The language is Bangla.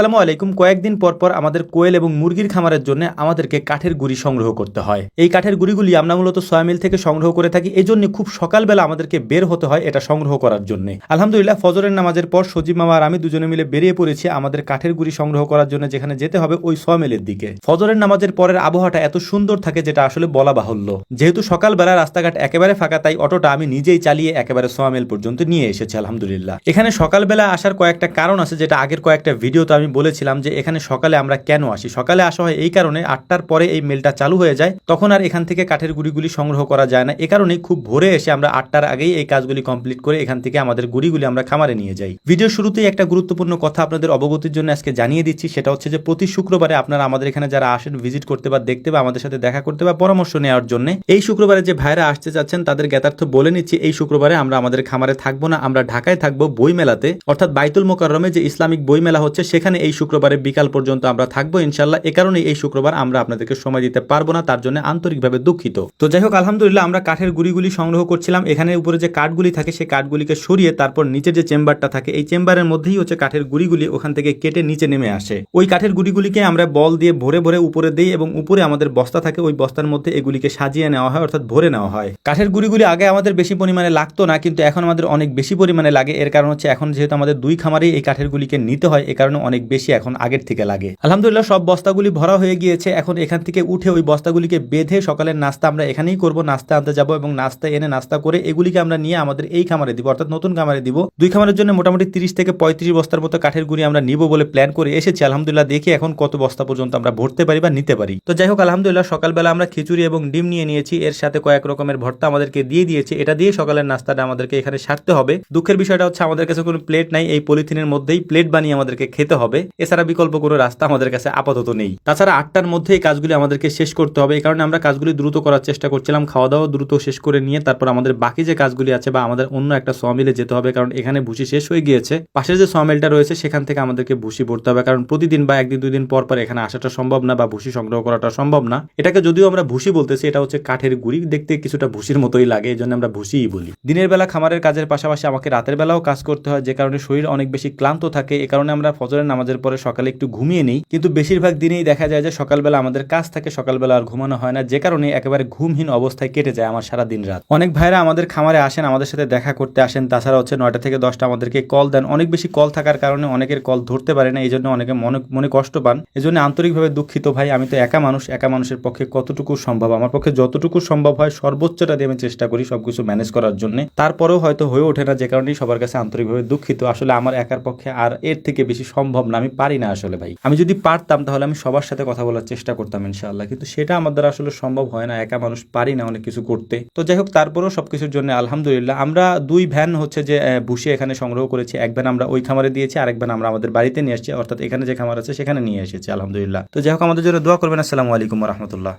আসসালামু আলাইকুম। কয়েকদিন পর পর আমাদের কোয়েল এবং মুরগির খামারের জন্য আমাদেরকে কাঠের গুঁড়ি সংগ্রহ করতে হয়। এই কাঠের গুঁড়িগুলি আমরা মূলত সয়ামিল থেকে সংগ্রহ করে থাকি। এই জন্য খুব সকালবেলা আমাদেরকে বের হতে হয় এটা সংগ্রহ করার জন্য। আলহামদুলিল্লাহ, ফজরের নামাজের পর সজীব মামা আর আমি দুজনে মিলে বেরিয়ে পড়েছি আমাদের কাঠের গুড়ি সংগ্রহ করার জন্য যেখানে যেতে হবে ওই সয়ামিলের দিকে। ফজরের নামাজের পরের আবহাওয়াটা এত সুন্দর থাকে যেটা আসলে বলা বাহুল্য। যেহেতু সকালবেলা রাস্তাঘাট একেবারে ফাঁকা, তাই অটোটা আমি নিজেই চালিয়ে একেবারে সোয়ামিল পর্যন্ত নিয়ে এসেছি, আলহামদুলিল্লাহ। এখানে সকালবেলা আসার কয়েকটা কারণ আছে যেটা আগের কয়েকটা ভিডিওতে আমি বলেছিলাম যে এখানে সকালে আমরা কেন আসি? সকালে আসা হয় এই কারণে আটটার পরে এই মেলটা চালু হয়ে যায়। তখন আর এখান থেকে কাঠের গুড়িগুলি সংগ্রহ করা যায় না। এ কারণেই খুব ভোরে এসে আমরা আটটার আগেই এই কাজগুলি কমপ্লিট করে এখান থেকে আমাদের গুড়িগুলি আমরা খামারে নিয়ে যাই। ভিডিও শুরুতেই একটা গুরুত্বপূর্ণ কথা আপনাদের অবগতির জন্য আজকে জানিয়ে দিচ্ছি। সেটা হচ্ছে যে প্রতি শুক্রবারে আপনারা আমাদের এখানে যারা আসেন ভিজিট করতে বা দেখতে বা আমাদের সাথে দেখা করতে বা পরামর্শ নেওয়ার জন্য, এই শুক্রবারে যে ভাইরা আসতে চাচ্ছেন, তাদের জ্ঞাতার্থ বলে নিচ্ছি, এই শুক্রবারে আমরা আমাদের খামারে থাকব না। আমরা ঢাকায় থাকব বই মেলাতে অর্থাৎ বাইতুল মোকাররমে যে ইসলামিক বই মেলা হচ্ছে, সেখানে এই শুক্রবারে বিকাল পর্যন্ত আমরা থাকব ইনশাল্লাহ এ কারণে এই শুক্রবার আমরা আপনাদেরকে সময় দিতে পারব না, তার জন্য আন্তরিকভাবে দুঃখিত। তো যাই হোক, আলহামদুলিল্লাহ, আমরা কাঠের গুড়িগুলি সংগ্রহ করছিলাম। এখানে উপরে যে কাঠগুলি থাকে, সেই কাঠগুলিকে সরিয়ে তারপর নিচের যে চেম্বারটা থাকে, এই চেম্বারের মধ্যেই হচ্ছে কাঠের গুড়িগুলি ওখান থেকে কেটে নিচে নেমে আসে। ওই কাঠের গুড়িগুলিকে আমরা বল দিয়ে ভরে ভরে উপরে দিই এবং উপরে আমাদের বস্তা থাকে, ওই বস্তার মধ্যে এগুলিকে সাজিয়ে নেওয়া হয়, অর্থাৎ ভরে নেওয়া হয়। কাঠের গুড়িগুলি আগে আমাদের বেশি পরিমাণে লাগতো না, কিন্তু এখন আমাদের অনেক বেশি পরিমাণে লাগে। এর কারণ হচ্ছে, এখন যেহেতু আমাদের দুই খামারেই এই কাঠের গুলিকে নিতে হয়, এ কারণে অনেক বেশি এখন আগের থেকে লাগে। আলহামদুলিল্লাহ, সব বস্তাগুলি ভরা হয়ে গিয়েছে। এখন এখান থেকে উঠে ওই বস্তাগুলিকে বেঁধে সকালের নাস্তা আমরা এখানেই করব। নাস্তা আনতে যাব এবং নাস্তা এনে নাস্তা করে এগুলিকে আমরা নিয়ে আমাদের এই খামারে দিব, অর্থাৎ নতুন খামারে দিব। দুই খামারের জন্য মোটামুটি তিরিশ থেকে পঁয়ত্রিশ বস্তার মতো কাঠের গুঁড়ি আমরা নিব বলে প্ল্যান করে এসেছি। আলহামদুলিল্লাহ, দেখি এখন কত বস্তা পর্যন্ত আমরা ভরতে পারি বা নিতে পারি। তো যাই হোক, আলহামদুলিল্লাহ, সকালবেলা আমরা খিচুড়ি এবং ডিম নিয়ে নিয়েছি। এর সাথে কয়েক রকমের ভর্তা আমাদেরকে দিয়ে দিয়েছে। এটা দিয়ে সকালের নাস্তাটা আমাদেরকে এখানে সারতে হবে। দুঃখের বিষয়টা হচ্ছে, আমাদের কাছে কোনো প্লেট নাই। এই পলিথিনের মধ্যেই প্লেট বানিয়ে আমাদেরকে খেতে হবে। এছাড়া বিকল্প কোনো রাস্তা আমাদের কাছে আপাতত নেই। তাছাড়া আটটার মধ্যে এই কাজগুলি আমাদেরকে শেষ করতে হবে। এই কারণে আমরা কাজগুলি দ্রুত করার চেষ্টা করছিলাম। খাওয়া দাওয়া দ্রুত শেষ করে নিয়ে তারপর আমাদের বাকি যে কাজগুলি আছে বা আমাদের অন্য একটা সমিলে যেতে হবে, কারণ এখানে ভুসি শেষ হয়ে গিয়েছে। পাশের যে সমিলটা রয়েছে, সেখান থেকে আমাদেরকে ভুসি ভরতে হবে, কারণ প্রতিদিন বা একদিন, দুই দিন পর পর এখানে আসাটা সম্ভব না বা ভুসি সংগ্রহ করাটা সম্ভব না। এটাকে যদিও আমরা ভুসি বলতেছি, এটা হচ্ছে কাঠের গুড়ি। দেখতে কিছুটা ভুসির মতোই লাগে, এই জন্য আমরা ভুসিই বলি। দিনের বেলা খামারের কাজের পাশাপাশি আমাকে রাতের বেলাও কাজ করতে হয়, যে কারণে শরীর অনেক বেশি ক্লান্ত থাকে। এ কারণে আমরা ফজরের নামাজের পরে সকালে একটু ঘুমিয়ে নিই, কিন্তু বেশিরভাগ দিনেই দেখা যায় যে সকালবেলা আমাদের কাজ থাকে, সকালবেলা আর ঘুমানো হয় না। যে কারণে একেবারে ঘুমহীন অবস্থায় কেটে যায় আমার সারা দিন রাত। অনেক ভাইরা আমাদের খামারে আসেন, আমাদের সাথে দেখা করতে আসেন। তাছাড়া হচ্ছে নয়টা থেকে দশটা আমাদেরকে কল দেন। অনেক বেশি কল থাকার কারণে অনেকের কল ধরতে পারে না, এই জন্য অনেকে মনে মনে কষ্ট পান। এই জন্য আন্তরিকভাবে দুঃখিত ভাই, আমি তো একা মানুষ, একা মানুষের পক্ষে কতটুকু সম্ভব? আমার পক্ষে যতটুকু সম্ভব হয় সর্বোচ্চটা দিয়ে আমি চেষ্টা করি সবকিছু ম্যানেজ করার জন্য। তারপরেও হয়তো হয়ে ওঠে না, যে কারণেই সবার কাছে আন্তরিকভাবে দুঃখিত। আসলে আমার একার পক্ষে আর এর থেকে বেশি সম্ভব না, আমি পারি না আসলে ভাই। আমি যদি পারতাম, তাহলে আমি সবার সাথে কথা বলার চেষ্টা করতাম ইনশাল্লাহ কিন্তু সেটা আমার দ্বারা আসলে সম্ভব হয় না, একা মানুষ পারি না অনেক কিছু করতে। তো যাই হোক, তারপরেও সবকিছুর জন্য আলহামদুলিল্লাহ, আমরা দুই ভ্যান হচ্ছে যে ভুসি এখানে সংগ্রহ করেছি। এক ভ্যান আমরা ওই খামারে দিয়েছি, আরেক ভ্যান আমরা আমাদের বাড়িতে নিয়ে আসছি। অর্থাৎ এখানে যে খামার আছে, সেখানে নিয়ে এসেছি, আলহামদুলিল্লাহ। তো যাই হোক, আমাদের জন্য দোয়া করবেন। আসসালামু আলাইকুম রহমতুল্লাহ।